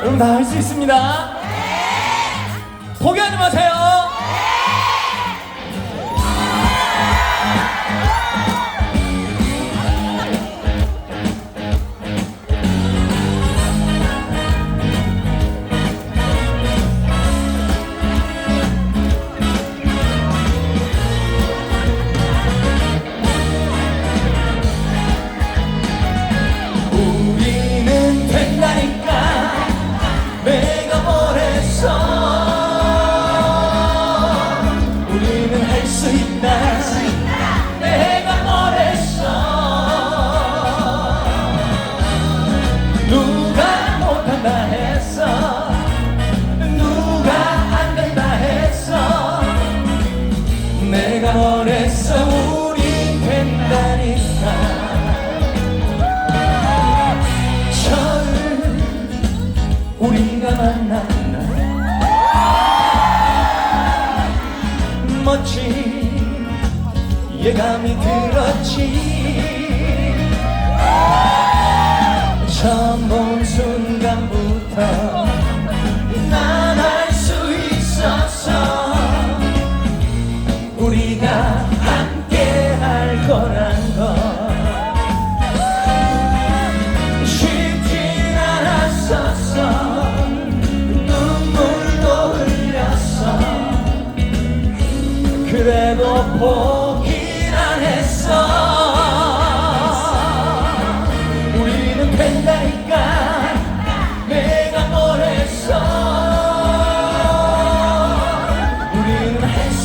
여러분 다 할 수 있습니다. 포기하지 마세요. 누가 못한다 했어? 누가 안 된다 했어? 내가 뭐랬어 우리 된다니까. 처음 우리가 날 멋진 예감이 들었지 처음 본 순간부터 난 알 수 있었어 우리가 함께 할 거란 걸 쉽진 않았었어 눈물도 흘렸어. 그래도 포기는 안 했어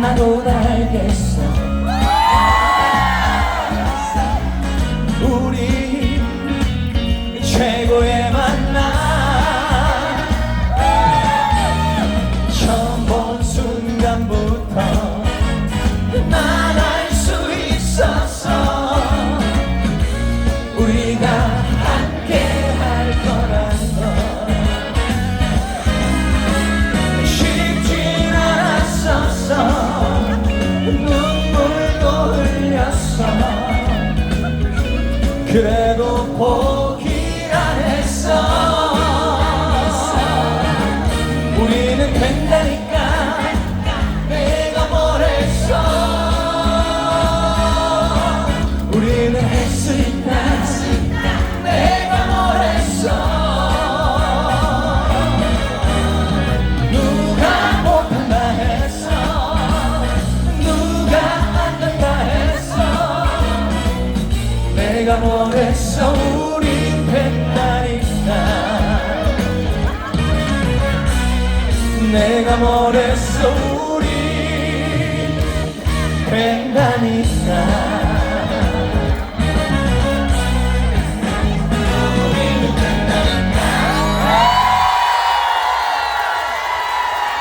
나도 다 알겠어. 우리 최고의 만 그래도 포기 했어 우린 된다니까 내가 뭘 했어? 우린 된다니까